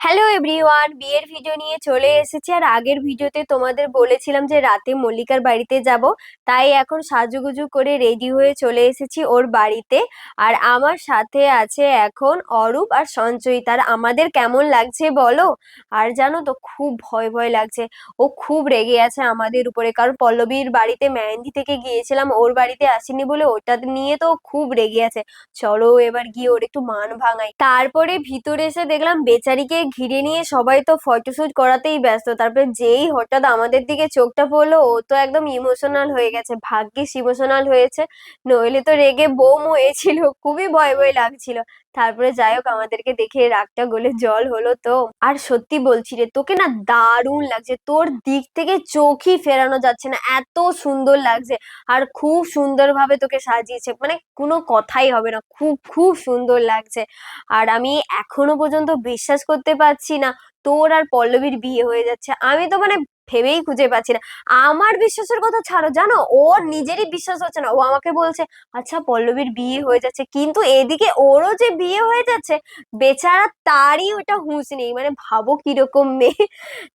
Hello everyone বিয়ের video নিয়ে চলে এসেছি। আর আগের ভিডিওতে তোমাদের বলেছিলাম যে রাতে মল্লিকার বাড়িতে যাব। তাই এখন সাজুগুজু করে রেডি হয়ে চলে এসেছি ওর বাড়িতে। আর আমার সাথে আছে এখন অরূপ আর সঞ্চয়িত আর আমাদের কেমন লাগছে বলো? আর জানো তো খুব ভয় ভয় লাগছে। ও খুব রেগে আছে আমাদের উপরে। কারণ পল্লবীর বাড়িতে মেহেন্দি থেকে গিয়েছিলাম, ওর বাড়িতে আসেনি বলে ওটা নিয়ে তো খুব রেগে আছে। চলো এবার গিয়ে ওর একটু মান ভাঙাই। তারপরে ভিতরে এসে দেখলাম বেচারিকে ঘিরে নিয়ে সবাই তো ফটোশুট করাতেই ব্যস্ত। তারপরে যেই হঠাৎ আমাদের দিকে চোখটা পড়ল, ও তো একদম ইমোশনাল হয়ে গেছে। ভাগ্যিস ইমোশনাল হয়েছে। নইলে তো রেগে বোম হয়েছিল খুবই ভয় ভয় লাগছিল। তারপরে যাই হোক, আমাদেরকে দেখে রাগটা গলে জল হলো তো। আর সত্যি বলছি রে, তোকে না দারুণ লাগছে। তোর দিক থেকে চোখই ফেরানো যাচ্ছে না, এত সুন্দর লাগছে। আর খুব সুন্দরভাবে তোকে সাজিয়েছে মানে কোনো কথাই হবে না, খুব খুব সুন্দর লাগছে। আর আমি এখনও পর্যন্ত বিশ্বাস করতে পারছি না, তোর আর পল্লবীর বিয়ে হয়ে যাচ্ছে। আমি তো মানে ভেবেই খুঁজে পাচ্ছি না। আমার বিশ্বাসের কথা ছাড়ো, জানো? ওর নিজেরই বিশ্বাস হচ্ছে না। ও আমাকে বলছে আচ্ছা পল্লবীর বিয়ে হয়ে যাচ্ছে। কিন্তু এদিকে ওরও যে বিয়ে হয়ে যাচ্ছে, বেচারা তারই ওটা হুঁশ নেই। মানে ভাবো কীরকম মেয়ে।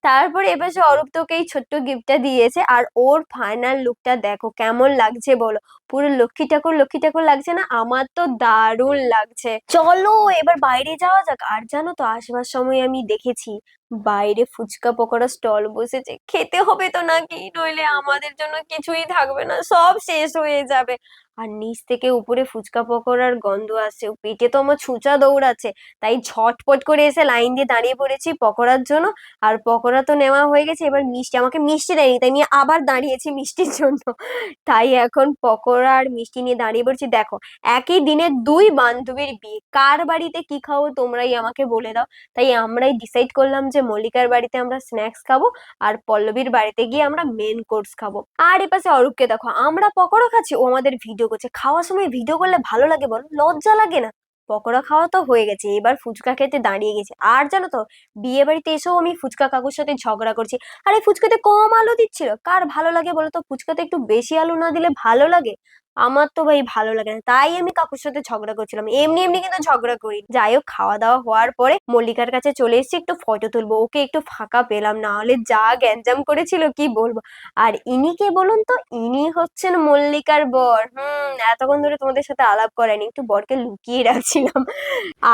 তারপরে এবার সে অরূপ তোকে এই ছোট্ট গিফটটা দিয়েছে। আর ওর ফাইনাল লুকটা দেখো, কেমন লাগছে বলো? পুরো লক্ষ্মী ঠাকুর লক্ষ্মী ঠাকুর লাগছে না? আমার তো দারুণ লাগছে। চলো, এবার বাইরে যাওয়া যাক। আর জানো তো, আসবার সময় আমি দেখেছি বাইরে ফুচকা পকোড়া স্টল বসেছে খেতে হবে তো নাকি? নইলে আমাদের জন্য কিছুই থাকবে না সব শেষ হয়ে যাবে। আর নিচ থেকে উপরে ফুচকা পকোড়ার গন্ধ আসছে। পেটে তো আমার ছুঁচা দৌড়াচ্ছে তাই ঝটপট করে এসে লাইন দিয়ে দাঁড়িয়ে পড়েছি পকোড়ার জন্য। আর পকোড়া তো নেওয়া হয়ে গেছে, এবার মিষ্টি, আমাকে মিষ্টি দেয়নি, তাই আমি আবার দাঁড়িয়েছি মিষ্টির জন্য। তাই এখন পকোড়া আর মিষ্টি নিয়ে দাঁড়িয়ে পড়ছি। দেখো, একই দিনে দুই বান্ধবীর বিয়ে, কার বাড়িতে কি খাব তোমরাই আমাকে বলে দাও। তাই আমরাই ডিসাইড করলাম যে মল্লিকার বাড়িতে আমরা স্ন্যাক্স খাব আর পল্লবীর বাড়িতে গিয়ে আমরা মেন কোর্স খাব। আর এপাশে অরূপকে দেখো, আমরা পকোড়া খাচ্ছি, ও আমাদের ভিডিও করছে। খাওয়ার সময় ভিডিও করলে ভালো লাগে বল লজ্জা লাগে না। পকোড়া খাওয়া তো হয়ে গেছে, এবার ফুচকা খেতে দাঁড়িয়ে গেছে। আর জানো তো, বিয়ে বাড়িতে এসেও আমি ফুচকা কাকুর সাথে ঝগড়া করছি। আরে, ফুচকাতে কম আলো দিচ্ছিল। কার ভালো লাগে বলো তো ফুচকাতে একটু বেশি আলো না দিলে ভালো লাগে। আমার তো ভাই ভালো লাগে না। তাই আমি কাকুর সাথে ঝগড়া করছিলাম। এমনি এমনি কিন্তু ঝগড়া করি। যাই হোক খাওয়া দাওয়া হওয়ার পরে মল্লিকার কাছে চলে এসেছি, একটু ফটো তুলবো। ওকে একটু ফাঁকা পেলাম, না হলে যা গ্যাঞ্জাম করেছিল কি বলব? আর ইনি কে বলুন তো? ইনি হচ্ছেন মল্লিকার বর। হুম, এতক্ষণ ধরে তোমাদের সাথে আলাপ করেনি একটু বরকে লুকিয়ে রাখছিলাম।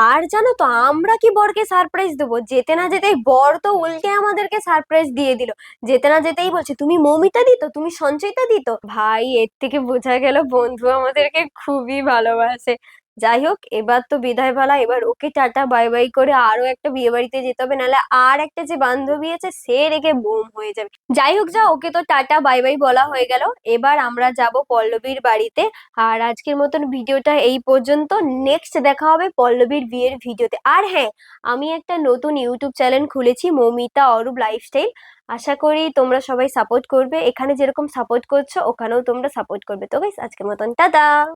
আর জানো তো, আমরা কি বরকে সারপ্রাইজ দেবো? যেতে না যেতেই বর তো উল্টে আমাদেরকে সারপ্রাইজ দিয়ে দিল। যেতে না যেতেই বলছে, তুমি মৌমিতা দিত? তুমি সঞ্চয়িতা দিত? ভাই, এর থেকে বোঝা গেল বন্ধু আমাদেরকে খুবই ভালোবাসে। যাই হোক, এবার তো বিদায় ভালা এবার ওকে টাটা, বাই বাই করে আরও একটা বিয়ে বাড়িতে যেতে হবে, নাহলে আর একটা যে বান্ধবী আছে, সে রেখে বোম হয়ে যাবে। যাই হোক যা, ওকে তো টাটা, বাই বাই বলা হয়ে গেল। এবার আমরা যাব পল্লবীর বাড়িতে। আর আজকের মতন ভিডিওটা এই পর্যন্ত। নেক্সট দেখা হবে পল্লবীর বিয়ের ভিডিওতে। আর হ্যাঁ আমি একটা নতুন ইউটিউব চ্যানেল খুলেছি, মৌমিতা অরূপ লাইফস্টাইল আশা করি তোমরা সবাই সাপোর্ট করবে। এখানে যেরকম সাপোর্ট করছ, ওখানেও তোমরা সাপোর্ট করবে। তো গাইস আজকের মতন, টাটা!